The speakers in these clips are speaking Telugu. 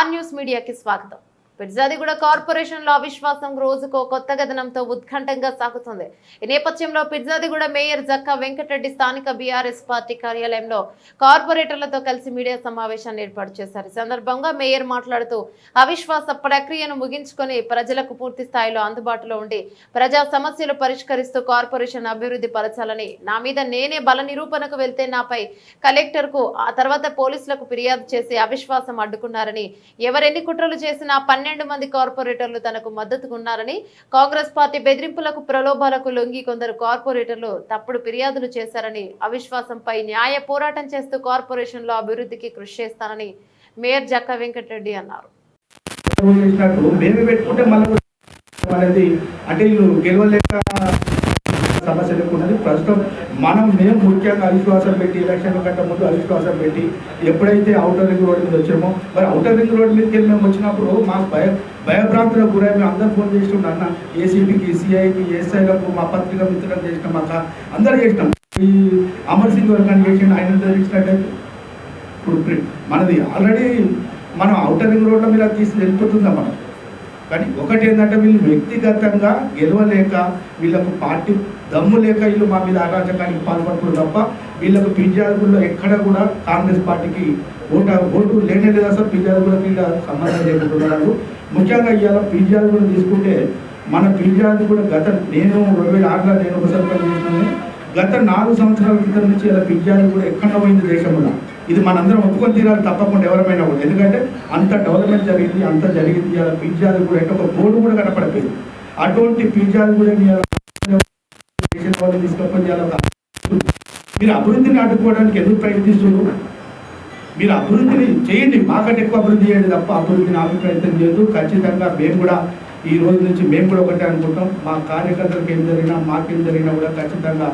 ఆర్ న్యూస్ మీడియాకి స్వాగతం పిర్జాదిగూడ కార్పొరేషన్లో అవిశ్వాసం రోజుకో కొత్త గదనంతో ఉత్కంఠంగా సాగుతుంది. ఈ నేపథ్యంలో పిర్జాదిగూడ మేయర్ జక్కా వెంకటరెడ్డి స్థానిక బీఆర్ఎస్ పార్టీ కార్యాలయంలో కార్పొరేటర్లతో కలిసి మీడియా సమావేశాన్ని ఏర్పాటు చేశారు. ఈ సందర్భంగా మేయర్ మాట్లాడుతూ అవిశ్వాస ప్రక్రియను ముగించుకొని ప్రజలకు పూర్తి స్థాయిలో అందుబాటులో ఉండి ప్రజా సమస్యలు పరిష్కరిస్తూ కార్పొరేషన్ అభివృద్ధి పరచాలని నా మీద నేనే బల నిరూపణకు వెళ్తే నాపై కలెక్టర్కు ఆ తర్వాత పోలీసులకు ఫిర్యాదు చేసి అవిశ్వాసం అడ్డుకున్నారని ఎవరెన్ని కుట్రలు చేసినా పన్నెండు మంది కార్పొరేటర్లు తనకు మద్దతుగా ఉన్నారని కాంగ్రెస్ పార్టీ బెదిరింపులకు ప్రలోభాలకు లొంగి కొందరు కార్పొరేటర్లు తప్పుడు ఫిర్యాదులు చేశారని అవిశ్వాసంపై న్యాయ పోరాటం చేస్తూ కార్పొరేషన్లో అభివృద్ధికి కృషి చేస్తానని మేయర్ జక్క వెంకటరెడ్డి అన్నారు. అంటే గెలవలేక సమస్య లేకున్నది ప్రస్తుతం మనం మేము ముఖ్యంగా అవిశ్వాసం పెట్టి ఎలక్షన్ కంటే ముందు అవిశ్వాసం పెట్టి ఎప్పుడైతే అవుటర్ రింగ్ రోడ్ మీద వచ్చామో మరి అవుటర్ రింగ్ రోడ్ మీదకి వెళ్ళి మేము వచ్చినప్పుడు మాకు భయ భయభ్రాంతులకు గురై మేము అందరు ఫోన్ చేస్తుండే అన్న. ఏసీబీకి సిఐకి ఎస్ఐలకు మా పత్రిక మిత్రులకు చేసినాం అక్క అందరు చేసినాం. ఈ అమర్ సింగ్ వర్క్ చేసిన ఆయన తెలిసినట్టయితే ఇప్పుడు మనది. ఆల్రెడీ మనం అవుటర్ రింగ్ రోడ్ల మీద తీసి వెళ్ళిపోతుందా మనం? కానీ ఒకటి ఏంటంటే వీళ్ళు వ్యక్తిగతంగా గెలవలేక వీళ్ళకు పార్టీ దమ్ము లేక వీళ్ళు మా మీద అరాచకానికి పాల్పడుతున్నారు తప్ప వీళ్ళకు పిజ్జాదుల్లో ఎక్కడ కూడా కాంగ్రెస్ పార్టీకి ఓటు ఓటు లేనే లేదా సార్ పిజ్జాదులకి ఇలా సంబంధం లేకుంటున్నారు. ముఖ్యంగా ఇవాళ పిజ్జాదులు తీసుకుంటే మన పిజ్జాది కూడా గత నేను రెండు వేల ఆరులో నేను ఒక సర్పంచ్ చేసినాను గత నాలుగు సంవత్సరాల క్రితం నుంచి ఇలా పిజ్జాది కూడా ఎక్కడ పోయింది దేశంలో? ఇది మనందరం ఒప్పుకొని తీరాలి తప్పకుండా ఎవరమైనా కూడా. ఎందుకంటే అంత డెవలప్మెంట్ జరిగింది అంత జరిగింది. ఇలా పిజ్జాది కూడా అంటే ఒక బోర్డు కూడా కనపడలేదు అటువంటి పిజ్జాది కూడా తీసుకొని మీరు అభివృద్ధిని అడ్డుకోవడానికి ఎందుకు ప్రయత్నిస్తున్నారు? మీరు అభివృద్ధిని చేయండి. మాకంటే ఎక్కువ అభివృద్ధి చేయండి తప్ప అభివృద్ధిని ఆపే ప్రయత్నం చేయొద్దు. ఖచ్చితంగా మేము కూడా ఈ రోజు నుంచి మేము కూడా ఒకటే అనుకుంటాం. మా కార్యకర్తలకు ఏం జరిగినా మాకేం జరిగినా కూడా ఖచ్చితంగా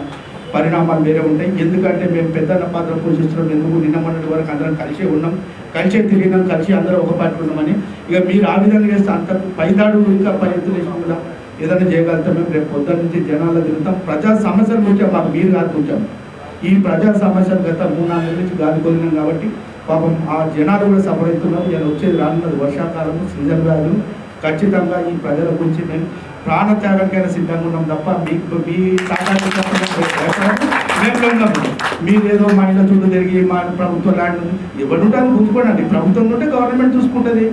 పరిణామాలు వేరే ఉంటాయి. ఎందుకంటే మేము పెద్దన్న పాత్ర పోషిస్తున్నాం. ఎందుకు? నిన్న మొన్నటి వరకు అందరం కలిసే ఉన్నాం. కలిసే తిరిగినాం. కలిసి అందరం ఒక పార్టీ ఉన్నామని. ఇక మీరు ఆ విధంగా చేస్తే అంత పైదాడు ఇంకా పై ఎత్తులు వేసినా ఏదైనా చేయగలుగుతాం మేము. రేపు పొద్దున్న నుంచి జనాల్లో తిరుగుతాం. ప్రజా సమస్యల గురించి మాకు మీరు కాదుకుంటాం ఈ ప్రజా సమస్యలు గత మూడు నాలుగు నుంచి గాలి కొలినాం కాబట్టి పాపం ఆ జనాలు కూడా సఫర్ అవుతున్నారు ఇలా వచ్చేది రానున్నది వర్షాకాలము సీజన్ వ్యాధులు. ఖచ్చితంగా ఈ ప్రజల గురించి మేము ప్రాణ త్యాగానికైనా సిద్ధంగా ఉన్నాం తప్ప మీకు మీ మేము ఉన్నాము మీరేదో మా ఇంట్లో చుట్టూ తిరిగి మా ప్రభుత్వం ల్యాండ్ ఎవరు ఉంటుంది గుర్తుకోండి ప్రభుత్వం ఉంటే గవర్నమెంట్ చూసుకుంటుంది.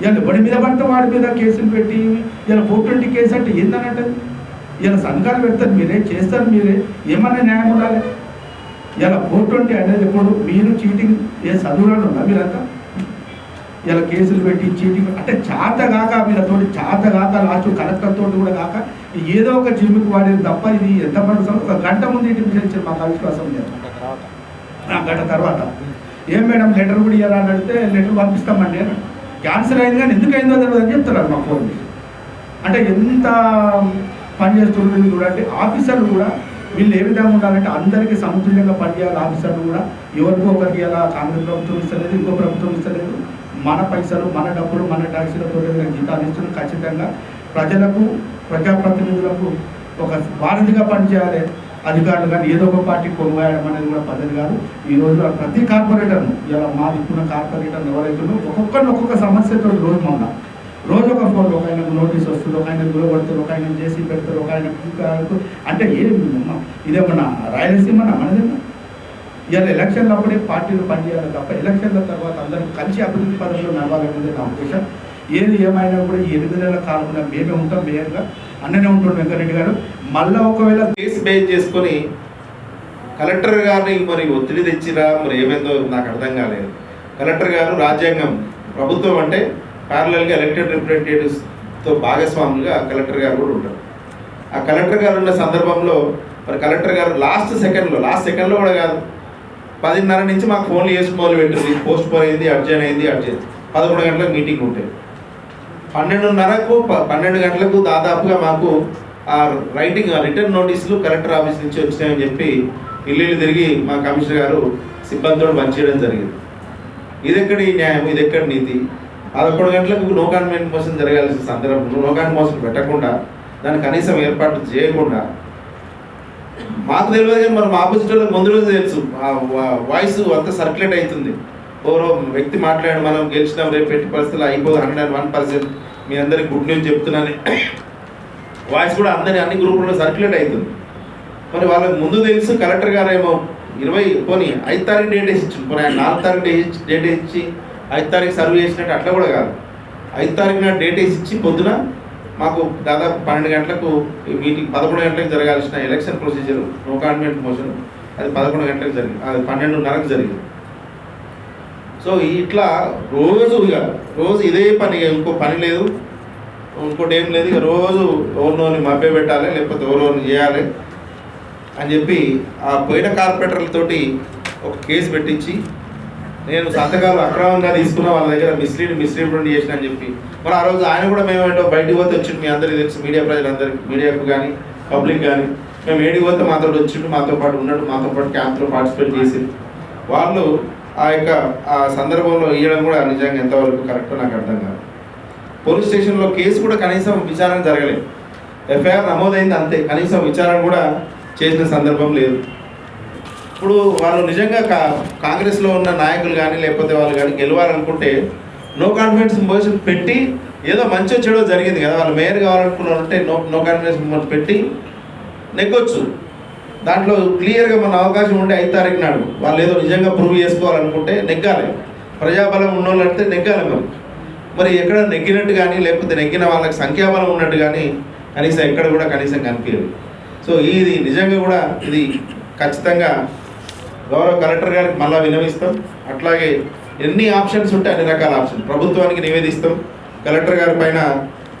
ఇలా ఎవడి మీద పడితే వాడి మీద కేసులు పెట్టి ఇలా ఫోర్ ట్వంటీ కేసు అంటే ఏందని అంటే ఇలా సంఘాలు పెడతారు. మీరే చేస్తారు మీరే. ఏమన్నా న్యాయం ఉండాలి? ఇలా ఫోర్ ట్వంటీ అనేది ఎప్పుడు మీరు చీటింగ్ ఏ చదువురాడు ఉందా మీరంతా ఇలా కేసులు పెట్టి చీటింగ్ అంటే చేత కాక వీళ్ళతోటి చేత కాక లాస్ట్ కలెక్టర్ తోటి కూడా కాక ఏదో ఒక జిమ్కి వాడేది తప్ప ఇది ఎంత పడుతుంది ఒక గంట ముందు ఇంటి ఇచ్చారు మాకు అవిశ్వాసం లేదు. ఆ గంట తర్వాత. ఏం మేడం లెటర్ కూడా ఇవ్వాలని అడిగితే లెటర్ పంపిస్తామండి అని క్యాన్సర్ అయింది కానీ ఎందుకు అయిందో తెలియదు అని చెప్తున్నారు మా ఫోన్. అంటే ఎంత పని చేస్తున్నారు చూడండి ఆఫీసర్లు కూడా వీళ్ళు ఏ విధంగా ఉండాలంటే అందరికీ సమతుల్యంగా పనిచేయాలి ఆఫీసర్లు కూడా. ఎవరికో ఒకరికి ఇలా కాంగ్రెస్ ప్రభుత్వం ఇస్తలేదు ఇంకో ప్రభుత్వం ఇస్తలేదు. మన పైసలు మన డబ్బులు మన ట్యాక్సీలతో జీతాలు ఇస్తున్న ఖచ్చితంగా ప్రజలకు ప్రజాప్రతినిధులకు ఒక వారధిగా పనిచేయాలి. అధికారులు కానీ ఏదో ఒక పార్టీ కొనుగోయడం అనేది కూడా పద్ధతి కాదు. ఈ రోజు ప్రతి కార్పొరేటర్ను ఇలా మా దిక్కున్న కార్పొరేటర్ ఎవరైతే ఒక్కొక్కరిని ఒక్కొక్క సమస్యతో రోజు మొన్న రోజు ఒక ఫోన్ ఒక ఆయన నోటీస్ వస్తుంది ఒక ఆయన దూరపడుతుంది ఒక ఆయన చేసి పెడతారు ఒక ఆయన అంటే ఏమి ఇదేమన్నా రాయలసీమ మనదేమన్నా? ఇవాళ ఎలక్షన్లు అప్పుడే పార్టీలు పనిచేయాలి తప్ప ఎలక్షన్ల తర్వాత అందరం కలిసి అభివృద్ధి పదంలో నడవాలనేది నా ఉద్దేశం. ఏది ఏమైనా కూడా ఈ ఎనిమిది నెలల కాలంలో మేమే ఉంటాం మేయర్గా. అన్ననే ఉంటుండే వెంకరెడ్డి గారు. మళ్ళీ ఒకవేళ కేసు బేస్ చేసుకొని కలెక్టర్ గారిని మరి ఒత్తిడి తెచ్చిరా? మరి ఏమైందో నాకు అర్థం కాలేదు. కలెక్టర్ గారు రాజ్యాంగం ప్రభుత్వం అంటే ప్యారలల్గా ఎలక్టెడ్ రిప్రజెంటేటివ్స్తో భాగస్వాములుగా కలెక్టర్ గారు కూడా ఉంటారు. ఆ కలెక్టర్ గారు ఉన్న సందర్భంలో మరి కలెక్టర్ గారు లాస్ట్ సెకండ్లో లాస్ట్ సెకండ్లో కూడా కాదు. పదిన్నర నుంచి మాకు ఫోన్లు చేసుకోవాలి పెట్టింది పోస్ట్ పోన్ అయింది అర్జెంట్ అయింది అర్జెంట్ పదకొండు గంటలకు మీటింగ్ ఉంటాయి పన్నెండున్నరకు ప- పన్నెండు గంటలకు దాదాపుగా మాకు ఆ రైటింగ్ రిటర్న్ నోటీసులు కలెక్టర్ ఆఫీస్ నుంచి వచ్చినాయని చెప్పి ఇల్లు తిరిగి మా కమిషనర్ గారు సిబ్బందితో పనిచేయడం జరిగింది. ఇది ఎక్కడి న్యాయం? ఇది ఎక్కడ నీతి? పదకొండు గంటలకు నో కాన్వెంట్ మోసం జరగాల్సిన సందర్భంలో నో కాన్ మోసం పెట్టకుండా దాన్ని కనీసం ఏర్పాటు చేయకుండా మాకు తెలియదు కానీ మనం ఆపోజిట్ వాళ్ళకి ముందు రోజు తెలుసు. ఆ వా- వాయిస్ అంతా సర్క్యులేట్ అవుతుంది. ఎవరో వ్యక్తి మాట్లాడి మనం గెలిచినాం రేపు ఎట్టి పరిస్థితులు అయిపోదు హండ్రెడ్ అండ్ వన్ పర్సెంట్ మీ అందరికి గుడ్ న్యూస్ చెప్తున్నాను. వాయిస్ కూడా అందరి అన్ని గ్రూపుల్లో సర్క్యులేట్ అవుతుంది. మరి వాళ్ళకి ముందు తెలుసు కలెక్టర్ గారు ఏమో ఇరవై పోనీ ఐదు తారీఖు డేట్ వేసి పోనీ ఆయన నాలుగు తారీఖు డేట్ డేట్ ఇచ్చి ఐదు తారీఖు సర్వ్ చేసినట్టు అట్లా కూడా కాదు. ఐదు తారీఖున డేట్ వేసి ఇచ్చి పొద్దున మాకు దాదాపు పన్నెండు గంటలకు మీటింగ్ పదకొండు గంటలకు జరగాల్సిన election procedure no convent motion అది పదకొండు గంటలకు జరిగింది. అది పన్నెండున్నరకు జరిగింది. సో ఇట్లా రోజు ఇక రోజు ఇదే పని ఇక ఇంకో పని లేదు. ఇంకోటి ఏం లేదు ఇక రోజు ఎవరినోని మభ్య పెట్టాలి లేకపోతే ఎవరిని చేయాలి అని చెప్పి ఆ పోయిన కార్పొరేటర్లతోటి ఒక కేసు పెట్టించి నేను సంతకాలు అక్రమంగా తీసుకున్న వాళ్ళ దగ్గర మిస్లీడ్ మిస్లీడ్ చేసిన అని చెప్పి. మరి ఆ రోజు ఆయన కూడా మేము ఏంటో బయటికి పోతే వచ్చిండు మీ అందరికీ తెలుసు మీడియా ప్రజలందరికీ మీడియాకు కానీ పబ్లిక్ కానీ. మేము ఏడికి పోతే మాతో వచ్చిండు మాతో పాటు ఉన్నట్టు మాతో పాటు క్యాంప్లో పార్టిసిపేట్ చేసి వాళ్ళు ఆ యొక్క ఆ సందర్భంలో ఇవ్వడం కూడా నిజంగా ఎంతవరకు కరెక్టో నాకు అర్థం కాదు. పోలీస్ స్టేషన్లో కేసు కూడా కనీసం విచారణ జరగలేదు. ఎఫ్ఐఆర్ నమోదైంది అంతే కనీసం విచారణ కూడా చేసిన సందర్భం లేదు. ఇప్పుడు వాళ్ళు నిజంగా కా కాంగ్రెస్లో ఉన్న నాయకులు కానీ లేకపోతే వాళ్ళు కానీ గెలవాలనుకుంటే నో కాన్ఫిడెన్స్ మోషన్ పెట్టి ఏదో మంచో చెడో జరిగింది కదా. వాళ్ళు మేయర్ కావాలనుకున్నారంటే నో నో కాన్ఫిడెన్స్ మోషన్ పెట్టి నెగ్గొచ్చు. దాంట్లో క్లియర్గా మన అవకాశం ఉండే ఐదు తారీఖు నాడు వాళ్ళు ఏదో నిజంగా ప్రూవ్ చేసుకోవాలనుకుంటే నెగ్గాలి. ప్రజాబలం ఉన్నోళ్ళు అంటే నెగ్గాలి మరి. మరి ఎక్కడ నెగ్గినట్టు కానీ లేకపోతే నెగ్గిన వాళ్ళకి సంఖ్యాబలం ఉన్నట్టు కానీ కనీసం ఎక్కడ కూడా కనీసం కనిపించదు. సో ఇది నిజంగా కూడా ఇది ఖచ్చితంగా గౌరవ కలెక్టర్ గారికి మళ్ళీ వినవిస్తాం. అట్లాగే ఎన్ని ఆప్షన్స్ ఉంటే అన్ని రకాల ఆప్షన్ ప్రభుత్వానికి నివేదిస్తాం. కలెక్టర్ గారి పైన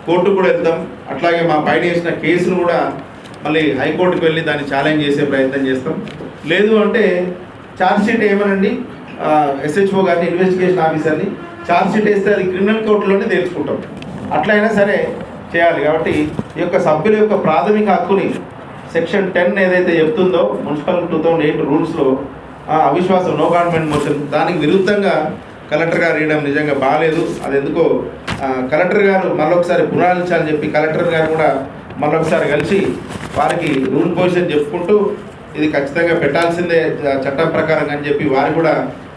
కోర్టు కూడా వెళ్తాం. అట్లాగే మా పైన వేసిన కేసును కూడా మళ్ళీ హైకోర్టుకు వెళ్ళి దాన్ని ఛాలెంజ్ చేసే ప్రయత్నం చేస్తాం. లేదు అంటే ఛార్జ్షీట్ ఏమనండి? ఎస్హెచ్ఓ గారిని ఇన్వెస్టిగేషన్ ఆఫీసర్ని ఛార్జ్షీట్ వేస్తే అది క్రిమినల్ కోర్టులోనే తెలుసుకుంటాం అట్లయినా సరే చేయాలి. కాబట్టి ఈ యొక్క సభ్యుల యొక్క ప్రాథమిక హక్కుని సెక్షన్ టెన్ ఏదైతే చెప్తుందో మున్సిపల్ టూ థౌజండ్ ఎయిట్ రూల్స్లో అవిశ్వాసం నో గవర్నమెంట్ మోషన్ దానికి విరుద్ధంగా కలెక్టర్ గారు వేయడం నిజంగా బాగాలేదు అది ఎందుకో కలెక్టర్ గారు మరొకసారి పునరాలించాలని చెప్పి కలెక్టర్ గారు కూడా మరొకసారి కలిసి వారికి రూల్ పొజిషన్ చెప్పుకుంటూ ఇది ఖచ్చితంగా పెట్టాల్సిందే చట్టం ప్రకారం అని చెప్పి వారు కూడా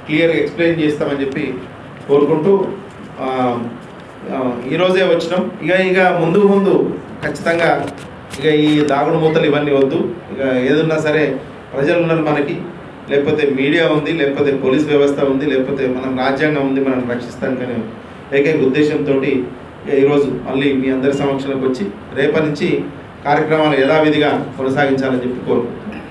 క్లియర్గా ఎక్స్ప్లెయిన్ చేస్తామని చెప్పి కోరుకుంటూ ఈరోజే వచ్చినాం. ఇక ఇక ముందు ముందు ఖచ్చితంగా ఇక ఈ దాగుడు మూతలు ఇవన్నీ వద్దు. ఇక ఏదున్నా సరే ప్రజలు ఉన్నారు మనకి. లేకపోతే మీడియా ఉంది లేకపోతే పోలీస్ వ్యవస్థ ఉంది లేకపోతే మనం రాజ్యాంగం ఉంది మనం రక్షిస్తానికనే ఏకైక ఉద్దేశంతో ఈరోజు మళ్ళీ మీ అందరి సమక్షంలోకి వచ్చి రేపటి నుంచి కార్యక్రమాలు యథావిధిగా కొనసాగించాలని చెప్పి కోరుకుంటున్నాను.